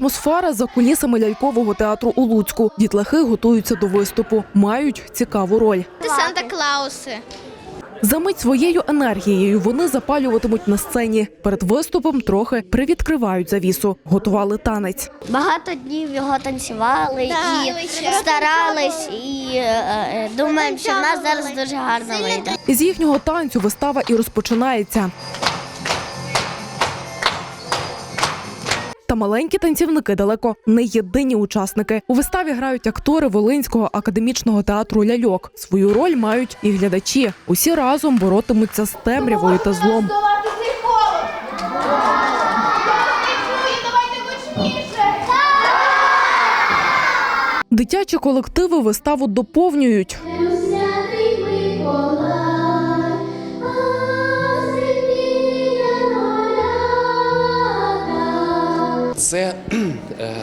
атмосфера за кулісами лялькового театру у Луцьку. Дітлахи готуються до виступу, мають цікаву роль. Санта Клауси. За мить своєю енергією вони запалюватимуть на сцені. Перед виступом трохи привідкривають завісу, готували танець. Багато днів його танцювали і старались, і е, е, думаємо, що в нас зараз дуже гарно вийде. Із їхнього танцю вистава і розпочинається. Та маленькі танцівники далеко не єдині учасники. У виставі грають актори Волинського академічного театру ляльок. Свою роль мають і глядачі. Усі разом боротимуться з темрявою та злом. Дитячі колективи виставу доповнюють. Це е,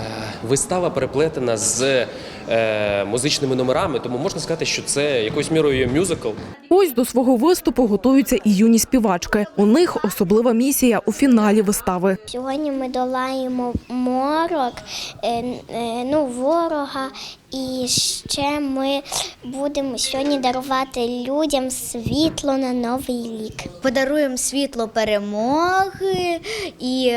вистава переплетена з музичними номерами, тому можна сказати, що це якоюсь мірою є мюзикл. Ось до свого виступу готуються і юні співачки. У них особлива місія у фіналі вистави. Сьогодні ми долаємо морок, е, е, ну, ворога, і ще ми будемо сьогодні дарувати людям світло на новий рік. подаруємо світло перемоги, і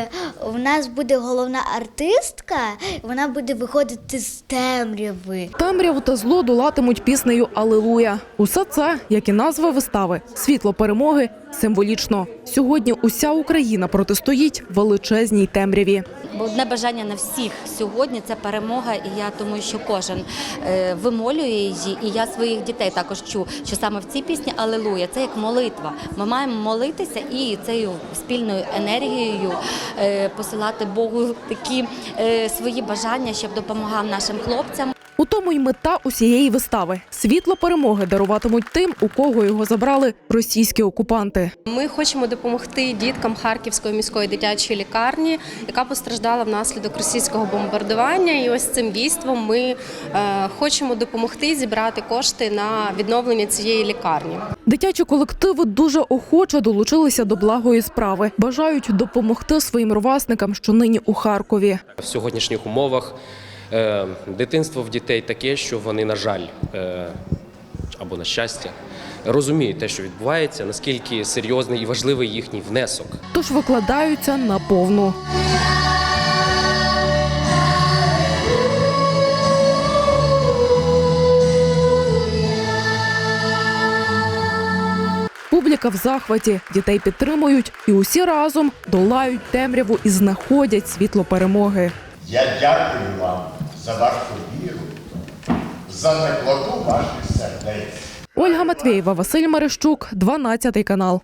в нас буде головна артистка. Вона буде виходити з темряви. Темряву та зло долатимуть піснею Алелуя. Усе це, як і назва вистави, світло перемоги символічно. Сьогодні уся Україна протистоїть величезній темряві. Одне бажання на всіх сьогодні це перемога, і я думаю, що кожен е, вимолює її. І я своїх дітей також чу, що саме в цій пісні Алелуя це як молитва. Ми маємо молитися і цією спільною енергією е, посилати Богу такі е, свої бажання, щоб допомагав нашим хлопцям. У тому й мета усієї вистави світло перемоги даруватимуть тим, у кого його забрали російські окупанти. Ми хочемо допомогти діткам Харківської міської дитячої лікарні, яка постраждала внаслідок російського бомбардування. І ось цим дійством ми е, хочемо допомогти зібрати кошти на відновлення цієї лікарні. Дитячі колективи дуже охоче долучилися до благої справи. Бажають допомогти своїм ровасникам, що нині у Харкові. В сьогоднішніх умовах дитинство в дітей таке, що вони, на жаль, е, або на щастя, розуміють те, що відбувається, наскільки серйозний і важливий їхній внесок. Тож викладаються на повну. Публіка в захваті, дітей підтримують і усі разом долають темряву і знаходять світло перемоги. Я дякую вам за вашу віру, за теплоту ваших сердець. Ольга Матвєєва, Василь Мерещук, 12 канал.